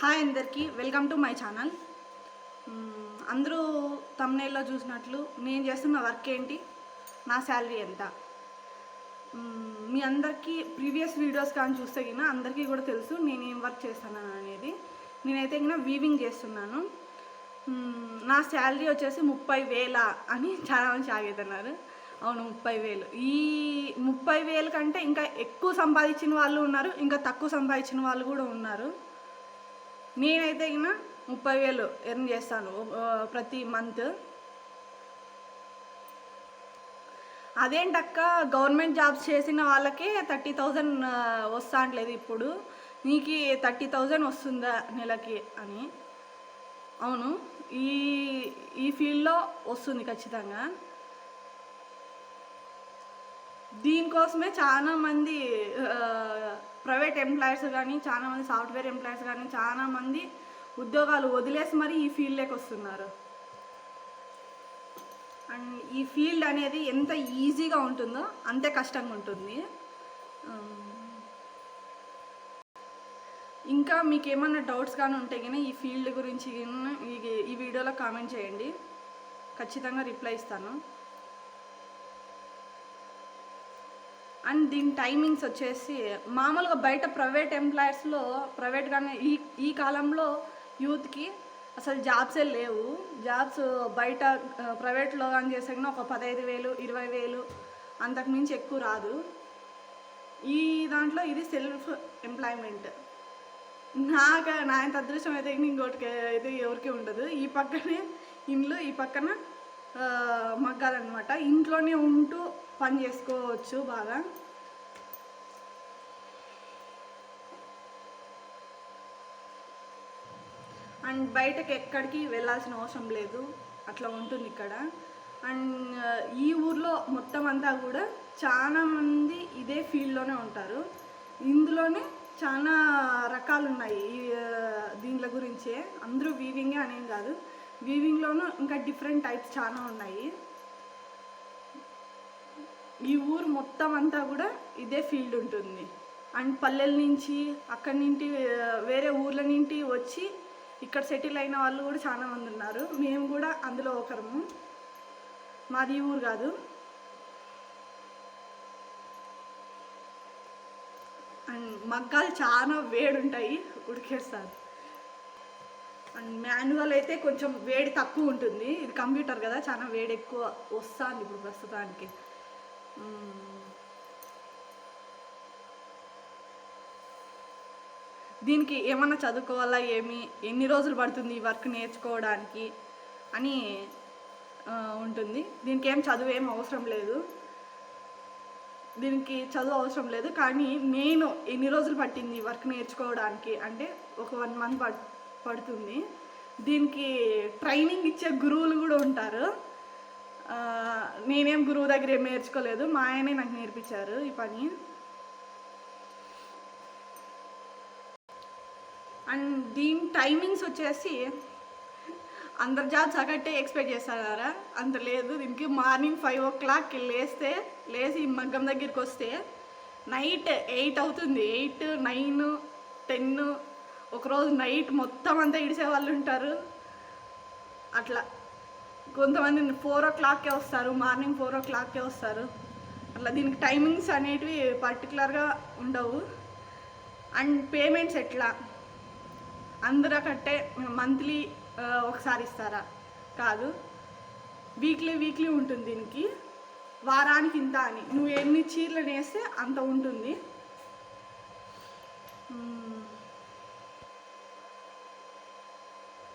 Hi అందరికీ welcome to my channel. అందరూ తమ్నేల్లో చూసినట్లు నేను చేస్తున్న వర్క్ ఏంటి? నా శాలరీ ఎంత? మీ అందరికీ ప్రీవియస్ వీడియోస్ కానీ చూస్తే కింద అందరికీ కూడా తెలుసు నేను ఏం వర్క్ చేస్తున్నాను అనేది. నేనైతే ఇంకా వీవింగ్ చేస్తున్నాను. నా శాలరీ వచ్చేసి ముప్పై వేల అని చాలామంది ఆగేతున్నారు అవును ముప్పై వేలు. ఈ ముప్పై వేలు కంటే ఇంకా ఎక్కువ సంపాదించిన వాళ్ళు ఉన్నారు ఇంకా తక్కువ సంపాదించిన వాళ్ళు కూడా ఉన్నారు. నేనైతే ఇక ముప్పై వేలు ఎర్న్ చేస్తాను ప్రతి మంత్. అదేంటక్క గవర్నమెంట్ జాబ్స్ చేసిన వాళ్ళకే థర్టీ థౌజండ్ వస్తా అంటలేదు ఇప్పుడు. నీకు థర్టీ థౌజండ్ వస్తుందా నెలకి అని. అవును ఈ ఈ ఫీల్డ్లో వస్తుంది ఖచ్చితంగా. దీనికోసమే చాలా మంది ప్రైవేట్ ఎంప్లాయర్స్ కానీ చాలా మంది సాఫ్ట్వేర్ ఎంప్లాయర్స్ కానీ చాలా మంది ఉద్యోగాలు వదిలేసి మరి ఈ ఫీల్డ్లోకి వస్తున్నారు. అండ్ ఈ ఫీల్డ్ అనేది ఎంత ఈజీగా ఉంటుందో అంతే కష్టంగా ఉంటుంది. ఇంకా మీకు ఏమన్నా డౌట్స్ కానీ ఉంటే కానీ ఈ ఫీల్డ్ గురించి ఈ వీడియోలో కామెంట్ చేయండి. ఖచ్చితంగా రిప్లై ఇస్తాను. అండ్ దీని టైమింగ్స్ వచ్చేసి మామూలుగా బయట ప్రైవేట్ ఎంప్లాయర్స్లో ప్రైవేట్గానే ఈ ఈ కాలంలో యూత్కి అసలు జాబ్సే లేవు. జాబ్స్ బయట ప్రైవేట్లో కానీ చేసే కానీ ఒక పదహైదు వేలు ఇరవై వేలు అంతకుమించి ఎక్కువ రాదు. ఈ దాంట్లో ఇది సెల్ఫ్ ఎంప్లాయ్మెంట్ నాకు నా ఇంత అదృష్టం అయితే ఇంకోటికి అయితే ఎవరికి ఉండదు. ఈ పక్కనే ఇండ్లు ఈ పక్కన మగ్గాలన్నమాట. ఇంట్లోనే ఉంటూ పని చేసుకోవచ్చు బాగా. అండ్ బయటకి ఎక్కడికి వెళ్ళాల్సిన అవసరం లేదు. అట్లా ఉంటుంది ఇక్కడ. అండ్ ఈ ఊర్లో మొత్తం అంతా కూడా చాలా మంది ఇదే ఫీల్డ్లోనే ఉంటారు. ఇందులోనే చాలా రకాలు ఉన్నాయి ఈ, గురించే. అందరూ వీవింగే అనేం కాదు. వీవింగ్లోనూ ఇంకా డిఫరెంట్ టైప్స్ చాలా ఉన్నాయి. ఈ ఊరు మొత్తం అంతా కూడా ఇదే ఫీల్డ్ ఉంటుంది. అండ్ పల్లెల నుంచి అక్కడి నుండి వేరే ఊర్ల నుండి వచ్చి ఇక్కడ సెటిల్ అయిన వాళ్ళు కూడా చాలా మంది ఉన్నారు. మేము కూడా అందులో ఒకరము. మాది ఈ ఊరు కాదు. అండ్ మగ్గాలు చాలా వేడుంటాయి ఉడికేస్తారు. అండ్ మాన్యువల్ అయితే కొంచెం వేడి తక్కువ ఉంటుంది. ఇది కంప్యూటర్ కదా చాలా వేడి ఎక్కువ వస్తుంది ఇప్పుడు ప్రస్తుతానికి. దీనికి ఏమన్నా చదువుకోవాలా ఏమి ఎన్ని రోజులు పడుతుంది ఈ వర్క్ నేర్చుకోవడానికి అని ఉంటుంది. దీనికి ఏం చదువు ఏం అవసరం లేదు. దీనికి చదువు అవసరం లేదు. కానీ నేను ఎన్ని రోజులు పట్టింది వర్క్ నేర్చుకోవడానికి అంటే ఒక వన్ మంత్ పట్ పడుతుంది. దీనికి ట్రైనింగ్ ఇచ్చే గురువులు కూడా ఉంటారు. నేనేం గురువు దగ్గర ఏం నేర్చుకోలేదు. మా ఆయనే నాకు నేర్పించారు ఈ పని. అండ్ దీని టైమింగ్స్ వచ్చేసి అందరు జాబ్స్ ఒకటే ఎక్స్పెక్ట్ చేస్తారా? అంత లేదు. దీనికి మార్నింగ్ ఫైవ్ ఓ క్లాక్కి లేస్తే లేచి మగ్గం దగ్గరికి వస్తే నైట్ ఎయిట్ అవుతుంది. ఎయిట్ నైన్ టెన్ ఒకరోజు నైట్ మొత్తం అంతా ఇడిసే వాళ్ళు ఉంటారు. అట్లా కొంతమంది ఫోర్ ఓ క్లాక్కే వస్తారు మార్నింగ్ ఫోర్ ఓ క్లాక్కే వస్తారు. అట్లా దీనికి టైమింగ్స్ అనేటివి పర్టికులర్గా ఉండవు. అండ్ పేమెంట్స్ ఎట్లా? అందరూ కట్టే మంత్లీ ఒకసారి ఇస్తారా? కాదు. వీక్లీ వీక్లీ ఉంటుంది దీనికి. వారానికి ఇంత అని. నువ్వు ఎన్ని చీరలు నేస్తే అంత ఉంటుంది మ్మ్.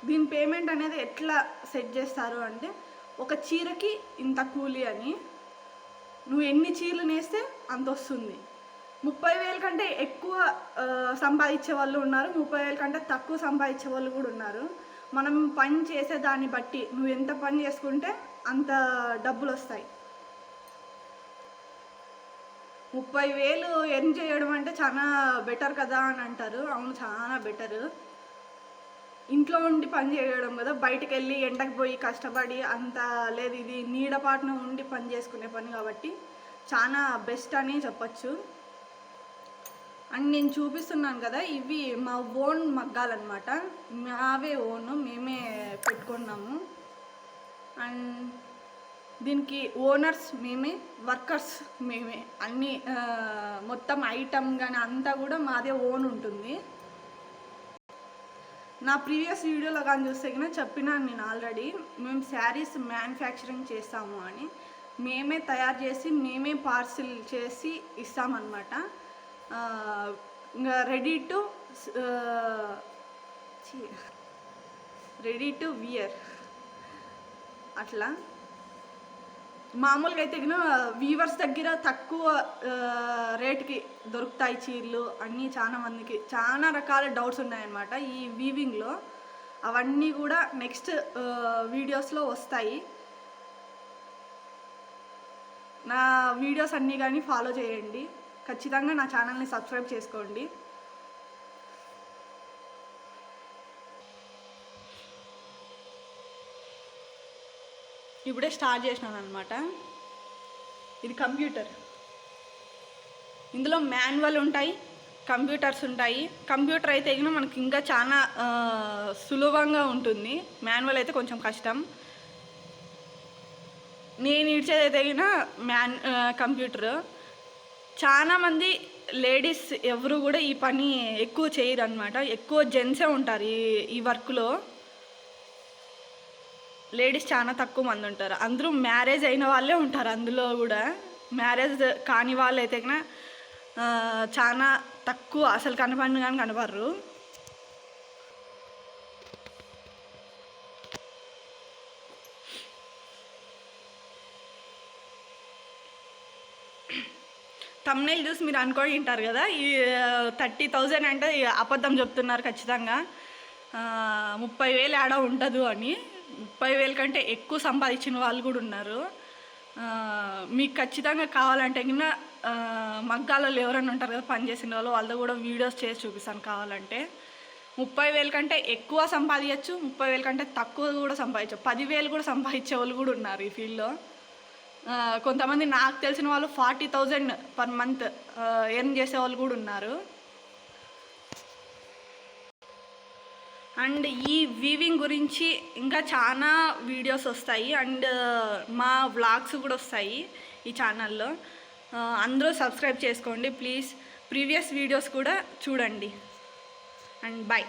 దీని పేమెంట్ అనేది ఎట్లా సెట్ చేస్తారు అంటే ఒక చీరకి ఇంత కూలి అని నువ్వు ఎన్ని చీరలు నేస్తే అంత వస్తుంది. ముప్పై వేల కంటే ఎక్కువ సంపాదించే వాళ్ళు ఉన్నారు. ముప్పై వేల కంటే తక్కువ సంపాదించే వాళ్ళు కూడా ఉన్నారు. మనం పని చేసే దాన్ని బట్టి నువ్వు ఎంత పని చేసుకుంటే అంత డబ్బులు వస్తాయి. ముప్పై వేలు ఎర్న్ చేయడం అంటే చాలా బెటర్ కదా అని అంటారు. అవును చాలా బెటర్. ఇంట్లో ఉండి పని చేయడం కదా బయటకు వెళ్ళి ఎండకు పోయి కష్టపడి అంత లేదు ఇది నీడపాటున ఉండి పని చేసుకునే పని కాబట్టి చాలా బెస్ట్ అని చెప్పచ్చు. అండ్ నేను చూపిస్తున్నాను కదా ఇవి మా ఓన్ మగ్గాలన్నమాట. మావే ఓన్ మేమే పెట్టుకున్నాము. అండ్ దీనికి ఓనర్స్ మేమే వర్కర్స్ మేమే. అన్ని మొత్తం ఐటమ్ కానీ అంతా కూడా మాదే ఓన్ ఉంటుంది. నా ప్రీవియస్ వీడియోలో కానీ చూస్తే కన్నా చెప్పినాను నేను ఆల్రెడీ. మేము శారీస్ మ్యానుఫ్యాక్చరింగ్ చేస్తాము అని. మేమే తయారు చేసి మేమే పార్సిల్ చేసి ఇస్తామన్నమాట. ఇంకా ready to ready to wear. అట్లా. మామూలుగా అయితే వీవర్స్ దగ్గర తక్కువ రేట్కి దొరుకుతాయి చీరలు అన్నీ చాలా మందికి చాలా రకాల డౌట్స్ ఉన్నాయన్నమాట ఈ వీవింగ్లో అవన్నీ కూడా నెక్స్ట్ వీడియోస్లో వస్తాయి. నా వీడియోస్ అన్నీ కానీ ఫాలో చేయండి. ఖచ్చితంగా నా ఛానల్ని సబ్స్క్రైబ్ చేసుకోండి. ఇప్పుడే స్టార్ట్ చేసినాను అనమాట ఇది కంప్యూటర్. ఇందులో మాన్యువల్ ఉంటాయి కంప్యూటర్స్ ఉంటాయి. కంప్యూటర్ అయితే గిన మనకి ఇంకా చాలా సులభంగా ఉంటుంది. మాన్యువల్ అయితే కొంచెం కష్టం. నేను ఇడిచేదైతే అయినా మ్యాన్ కంప్యూటర్. చాలామంది లేడీస్ ఎవరు కూడా ఈ పని ఎక్కువ చేయరు అనమాట ఎక్కువ జెంట్సే ఉంటారు ఈ ఈ వర్క్లో. లేడీస్ చాలా తక్కువ మంది ఉంటారు. అందరూ మ్యారేజ్ అయిన వాళ్ళే ఉంటారు అందులో కూడా. మ్యారేజ్ కాని వాళ్ళు అయితే కన్నా చాలా తక్కువ అసలు కనపడిన కానీ కనపడరు. తమ్నైల్ చూసి మీరు అనుకొని ఉంటారు కదా ఈ థర్టీ థౌజండ్ అంటే అబద్ధం చెప్తున్నారు ఖచ్చితంగా. ముప్పై వేలు ఆడ ఉండదు అని. ముప్పై వేల కంటే ఎక్కువ సంపాదించిన వాళ్ళు కూడా ఉన్నారు. మీకు ఖచ్చితంగా కావాలంటే కింద మగ్గాలలో ఎవరైనా ఉంటారు కదా పని చేసిన వాళ్ళు వాళ్ళతో కూడా వీడియోస్ చేసి చూపిస్తాను కావాలంటే. ముప్పై వేల కంటే ఎక్కువ సంపాదించచ్చు ముప్పై వేల కంటే తక్కువ కూడా సంపాదించచ్చు. పదివేలు కూడా సంపాదించే వాళ్ళు కూడా ఉన్నారు ఈ ఫీల్డ్లో. కొంతమంది నాకు తెలిసిన వాళ్ళు forty thousand per month earn చేసే వాళ్ళు కూడా ఉన్నారు. అండ్ ఈ వీవింగ్ గురించి ఇంకా చాలా వీడియోస్ వస్తాయి. అండ్ మా వ్లాగ్స్ కూడా వస్తాయి ఈ ఛానల్లో. అందరూ సబ్స్క్రైబ్ చేసుకోండి. ప్లీజ్ ప్రీవియస్ వీడియోస్ కూడా చూడండి. And bye